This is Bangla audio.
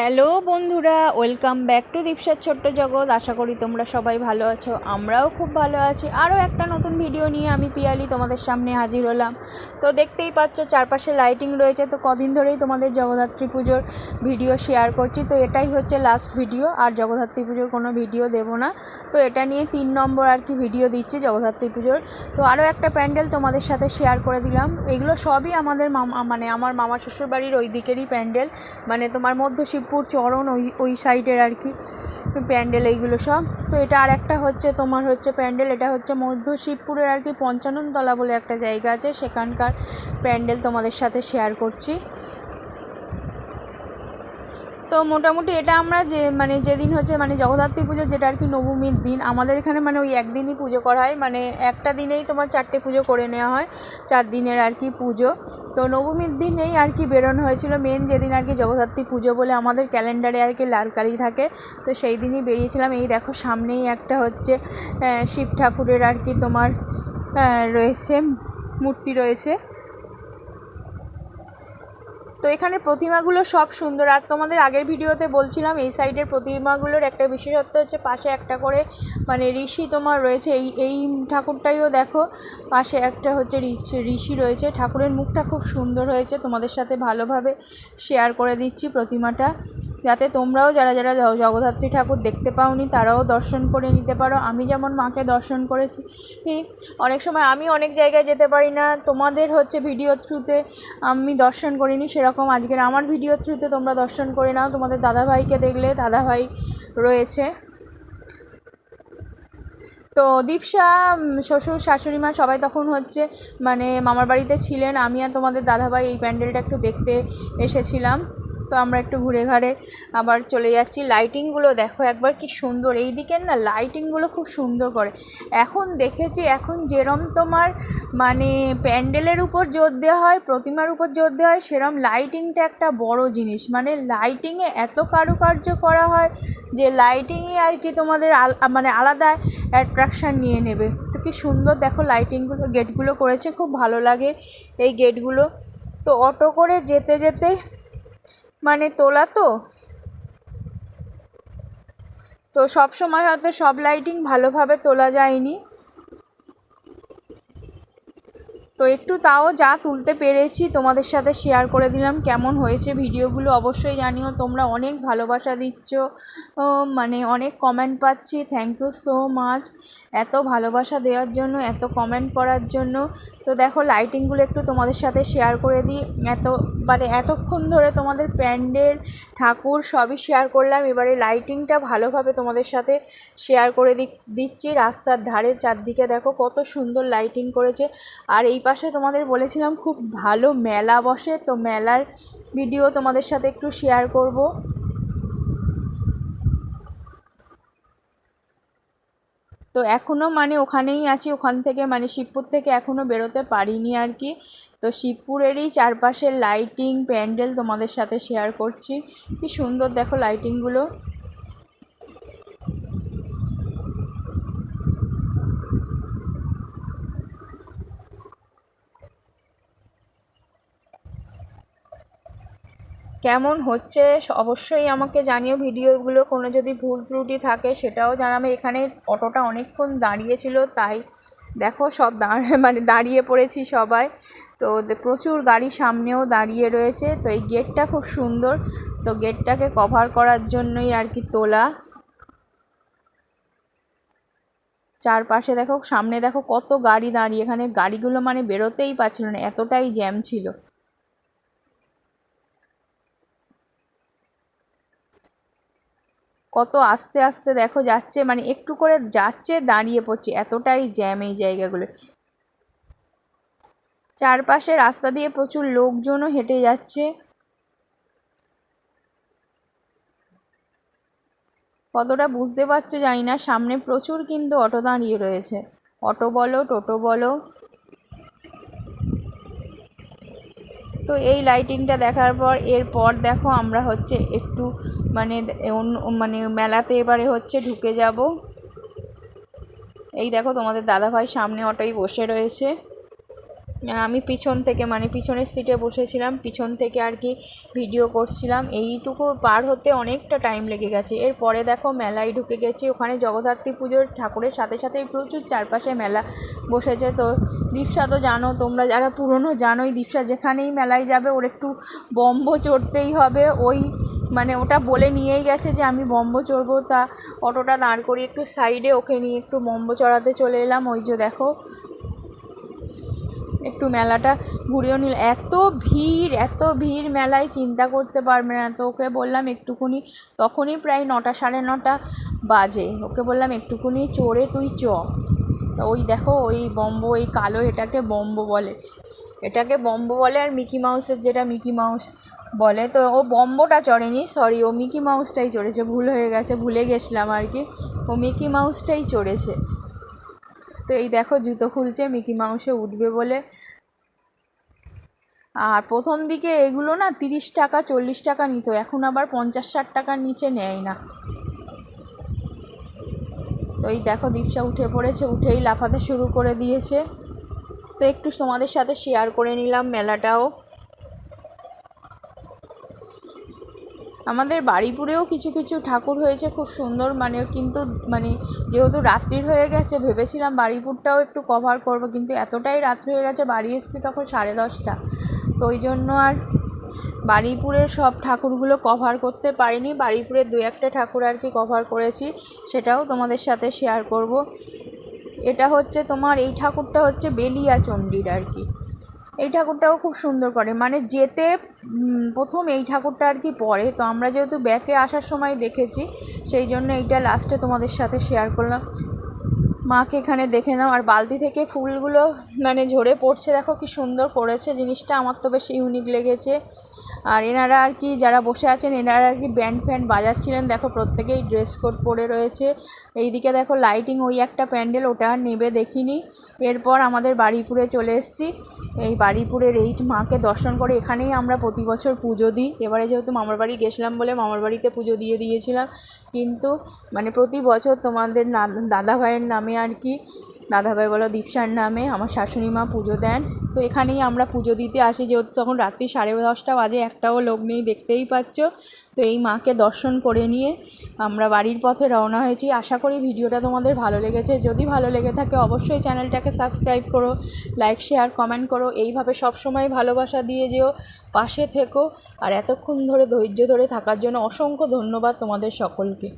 হ্যালো বন্ধুরা, ওয়েলকাম ব্যাক টু দীপসার ছোট্ট জগৎ। আশা করি তোমরা সবাই ভালো আছো, আমরাও খুব ভালো আছি। আরও একটা নতুন ভিডিও নিয়ে আমি পিয়ালি তোমাদের সামনে হাজির হলাম। তো দেখতেই পাচ্ছ, চারপাশে লাইটিং রয়েছে। তো কদিন ধরেই তোমাদের জগদ্ধাত্রী পুজোর ভিডিও শেয়ার করছি। তো এটাই হচ্ছে লাস্ট ভিডিও আর জগদ্ধাত্রী পুজোর কোনো ভিডিও দেব না। তো এটা নিয়ে তিন নম্বর আর কি ভিডিও দিচ্ছি জগদ্ধাত্রী পুজোর। তো আরও একটা প্যান্ডেল তোমাদের সাথে শেয়ার করে দিলাম। এগুলো সবই আমাদের মামা মানে আমার মামা শ্বশুরবাড়ির ওই দিকেরই প্যান্ডেল। মানে তোমার মধ্য শিবপুর চরণ, ওই ওই সাইডের আর কি, প্যান্ডেল এইগুলো সব। তো এটা আর একটা হচ্ছে তোমার হচ্ছে প্যান্ডেল, এটা হচ্ছে মধ্য শিবপুরের আর কি পঞ্চাননতলা বলে একটা জায়গা আছে। সেখানকার প্যান্ডেল তোমাদের সাথে শেয়ার করছি। তো মোটামুটি এটা আমরা যে মানে যেদিন হচ্ছে মানে জগদ্ধাত্রী পুজো যেটা আর কি নবমীর দিন, আমাদের এখানে মানে ওই একদিনই পুজো করা হয়। মানে একটা দিনেই তোমার চারটে পুজো করে নেওয়া হয়, চার দিনের আর কি পুজো। তো নবমীর দিনেই আর কি বেরোনো হয়েছিল। মেন যেদিন আর কি জগদ্ধাত্রী পুজো বলে আমাদের ক্যালেন্ডারে আর কি লাল কালি থাকে, তো সেই দিনই বেরিয়েছিলাম। এই দেখো সামনেই একটা হচ্ছে শিব ঠাকুরের আর কি তোমার রয়েছে, মূর্তি রয়েছে। তো এখানে প্রতিমাগুলো সব সুন্দর। আর তোমাদের আগের ভিডিওতে বলছিলাম, এই সাইডের প্রতিমাগুলোর একটা বিশেষত্ব হচ্ছে পাশে একটা করে মানে ঋষি তোমার রয়েছে। এই এই ঠাকুরটাইও দেখো, পাশে একটা হচ্ছে ঋষি রয়েছে। ঠাকুরের মুখটা খুব সুন্দর হয়েছে, তোমাদের সাথে ভালোভাবে শেয়ার করে দিচ্ছি প্রতিমাটা। যাতে তোমরাও যারা যারা জগদ্ধাত্রী ঠাকুর দেখতে পাওনি, তারাও দর্শন করে নিতে পারো। আমি যেমন মাকে দর্শন করেছি অনেক সময় আমি অনেক জায়গায় যেতে পারি না। তোমাদের হচ্ছে ভিডিও থ্রুতে আমি দর্শন করিনি, সেরকম আজকের আমার ভিডিও থ্রুতে তোমরা দর্শন করে নাও। তোমাদের দাদাভাইকে দেখলে দাদাভাই রয়েছে। তো দীপসা শ্বশুর, শাশুড়ি মা সবাই তখন হচ্ছে মানে মামার বাড়িতে ছিলেন। আমি আর তোমাদের দাদাভাই এই প্যান্ডেলটা একটু দেখতে এসেছিলাম। তো আমরা একটু ঘুরে ঘাড়ে আবার চলে যাচ্ছি। লাইটিংগুলো দেখো একবার কি সুন্দর। এই দিকের না লাইটিংগুলো খুব সুন্দর করে। এখন দেখেছি এখন যেরম তোমার মানে প্যান্ডেলের উপর জোর দেওয়া হয়, প্রতিমার উপর জোর দেওয়া হয়, সেরম লাইটিংটা একটা বড় জিনিস। মানে লাইটিংয়ে এত কারুকার্য করা হয় যে লাইটিংয়ে আর কি তোমাদের মানে আলাদা অ্যাট্রাকশান নিয়ে নেবে। তো কি সুন্দর দেখো লাইটিংগুলো গেটগুলো করেছে। খুব ভালো লাগে এই গেটগুলো তো অটো করে যেতে যেতে মানে তোলা তো? তো সব সময় হয়তো সব লাইটিং ভালোভাবে তোলা যায়নি। তো একটু তাও যা তুলতে পেরেছি, তোমাদের সাথে শেয়ার করে দিলাম কেমন হয়েছে ভিডিওগুলো। অবশ্যই জানিও, তোমরা অনেক ভালোবাসা দিচ্ছ। মানে অনেক কমেন্ট পাচ্ছি। থ্যাংক ইউ সো মাচ এত ভালোবাসা দেওয়ার জন্য, এত কমেন্ট করার জন্য। তো দেখো লাইটিংগুলো একটু তোমাদের সাথে শেয়ার করে দিই। এত মানে এতক্ষণ ধরে তোমাদের প্যান্ডেল, ঠাকুর সবই শেয়ার করলাম। এবারে লাইটিংটা ভালোভাবে তোমাদের সাথে শেয়ার করে দিচ্ছি। রাস্তার ধারে চারদিকে দেখো, কত সুন্দর লাইটিং করেছে। আর এই পাশে তোমাদের বলেছিলাম, খুব ভালো মেলা বসে। তো মেলার ভিডিও তোমাদের সাথে একটু শেয়ার করব। তো এখনও মানে ওখানেই আছি, ওখান থেকে মানে শিবপুর থেকে এখনও বেরোতে পারিনি আর কি। তো শিবপুরেরই চারপাশের লাইটিং প্যান্ডেল তোমাদের সাথে শেয়ার করছি। কি সুন্দর দেখো লাইটিংগুলো কেমন হচ্ছে অবশ্যই আমাকে জানিও ভিডিওগুলো, কোনো যদি ভুল ত্রুটি থাকে সেটাও জানাবে। এখানে অটোটা অনেকক্ষণ দাঁড়িয়েছিল, তাই দেখো সব মানে দাঁড়িয়ে পড়েছি সবাই। তো প্রচুর গাড়ি সামনেও দাঁড়িয়ে রয়েছে, তো এই গেটটা খুব সুন্দর। তো গেটটাকে কভার করার জন্যই আর কি তোলা। চারপাশে দেখো, সামনে দেখো কত গাড়ি দাঁড়িয়ে, এখানে গাড়িগুলো মানে বেরোতেই পারছিল না, এতটাই জ্যাম ছিল। কত আস্তে আস্তে দেখো যাচ্ছে মানে একটু করে যাচ্ছে, দাঁড়িয়ে পড়ছে, এতটাই জ্যাম এই জায়গাগুলো। চারপাশে রাস্তা দিয়ে প্রচুর লোকজনও হেঁটে যাচ্ছে। কতটা বুঝতে পারছ জানি না, সামনে প্রচুর কিন্তু অটো দাঁড়িয়ে রয়েছে। অটো বলো, টোটো বলো তো এই লাইটিংটা দেখার পর, এরপর দেখো আমরা হচ্ছে একটু মানে অন্য মানে মেলাতে এবারে হচ্ছে ঢুকে যাব। এই দেখো তোমাদের দাদাভাই সামনে অটোই বসে রয়েছে। আমি পিছন থেকে মানে পিছনের সিটে বসেছিলাম, পিছন থেকে আর কি ভিডিও করছিলাম। এইটুকু পার হতে অনেকটা টাইম লেগে গেছে। এরপরে দেখো মেলায় ঢুকে গেছি। ওখানে জগদ্ধাত্রী পুজোর ঠাকুরের সাথে সাথে প্রচুর চারপাশে মেলা বসেছে। তো দীপসা তো জানো, তোমরা যারা পুরনো জানোই, দীপসা যেখানেই মেলায় যাবে, ওর একটু বম্ব চড়তেই হবে। ওই মানে ওটা বলে নিয়েই গেছে যে আমি বম্ব চড়বো। তা অটোটা দাঁড় করিয়ে একটু সাইডে ওকে নিয়ে একটু বম্ব চড়াতে চলে এলাম। ওই যে দেখো একটু মেলাটা ঘুরেও নিল। এত ভিড় এত ভিড় মেলায় চিন্তা করতে পারবে না। তো ওকে বললাম একটুকুনি তখনই প্রায় নটা সাড়ে নটা বাজে। ওকে বললাম একটুকুনি চড়ে তুই চ। তো ওই দেখো, ওই বম্ব, ওই কালো এটাকে বম্ব বলে। এটাকে বম্ব বলে আর মিকি মাউসের যেটা মিকি মাউস বলে। তো ও বম্বটা চড়েনি, সরি, ও মিকি মাউসটাই চড়েছে। ভুল হয়ে গেছে, ভুলে গেছিলাম আর কি। ও মিকি মাউসটাই চড়েছে। তো এই দেখো জুতো খুলছে, মিকি মাউসে উঠবে বলে। আর প্রথম দিকে এগুলো না তিরিশ টাকা, চল্লিশ টাকা নিত, এখন আবার পঞ্চাশ, ষাট টাকার নিচে নেয় না। তো এই দেখো দীপসা উঠে পড়েছে, উঠেই লাফাতে শুরু করে দিয়েছে। তো একটু তোমাদের সাথে শেয়ার করে নিলাম মেলাটাও। আমাদের বাড়িপুরেও কিছু কিছু ঠাকুর হয়েছে খুব সুন্দর মানে কিন্তু মানে যেহেতু রাত্রির হয়ে গেছে, ভেবেছিলাম বাড়িপুরটাও একটু কভার করব, কিন্তু এতটাই রাত্রি হয়ে গেছে, বাড়ি এসেছি তখন সাড়ে দশটা। তো ওই জন্য আর বাড়িপুরের সব ঠাকুরগুলো কভার করতে পারিনি বাড়িপুরের দু একটা ঠাকুর আর কি কভার করেছি, সেটাও তোমাদের সাথে শেয়ার করব। এটা হচ্ছে তোমার, এই ঠাকুরটা হচ্ছে বেলিয়া চণ্ডীর আর কি। এই ঠাকুরটাও খুব সুন্দর করে। মানে যেতে প্রথম এই ঠাকুরটা আর কি পরে তো আমরা যেহেতু ব্যাকে আসার সময় দেখেছি, সেই জন্য এইটা লাস্টে তোমাদের সাথে শেয়ার করলাম। মাকে এখানে দেখে নাও। আর বালতি থেকে ফুলগুলো মানে ঝরে পড়ছে। দেখো কি সুন্দর করেছে। জিনিসটা আমার তো বেশ ইউনিক লেগেছে। আর এনারা আর কি, যারা বসে আছেন, এনারা আর কি ব্যান্ড ফ্যান্ড বাজাচ্ছিলেন। দেখো, প্রত্যেকেই ড্রেস কোড পরে রয়েছে। এইদিকে দেখো লাইটিং ওই একটা প্যান্ডেল, ওটা আর নেবে দেখিনি। এরপর আমাদের বাড়িপুরে চলে এসেছি। এই বাড়িপুরের এই মাকে দর্শন করে এখানেই আমরা প্রতি বছর পুজো দিই। এবারে যেহেতু মামার বাড়ি গেছিলাম বলে মামার বাড়িতে পুজো দিয়ে দিয়েছিলাম। কিন্তু মানে প্রতি বছর তোমাদের দাদা ভাইয়ের নামে আর কি দাদাভাই বলো, দীপসার নামে আমার শাশুড়ি মা পুজো দেন। তো এখানেই আমরা পুজো দিতে আসি, যেহেতু তখন রাত্রি সাড়ে দশটা বাজে, একটাও লোক নেই, দেখতেই পাচ্ছ। তো এই মাকে দর্শন করে নিয়ে আমরা বাড়ির পথে রওনা হয়েছি। আশা করি ভিডিওটা তোমাদের ভালো লেগেছে। যদি ভালো লেগে থাকে, অবশ্যই চ্যানেলটাকে সাবস্ক্রাইব করো, লাইক, শেয়ার, কমেন্ট করো। এইভাবে সবসময় ভালোবাসা দিয়ে যেও, পাশে থেকো। আর এতক্ষণ ধরে ধৈর্য ধরে থাকার জন্য অসংখ্য ধন্যবাদ তোমাদের সকলকে।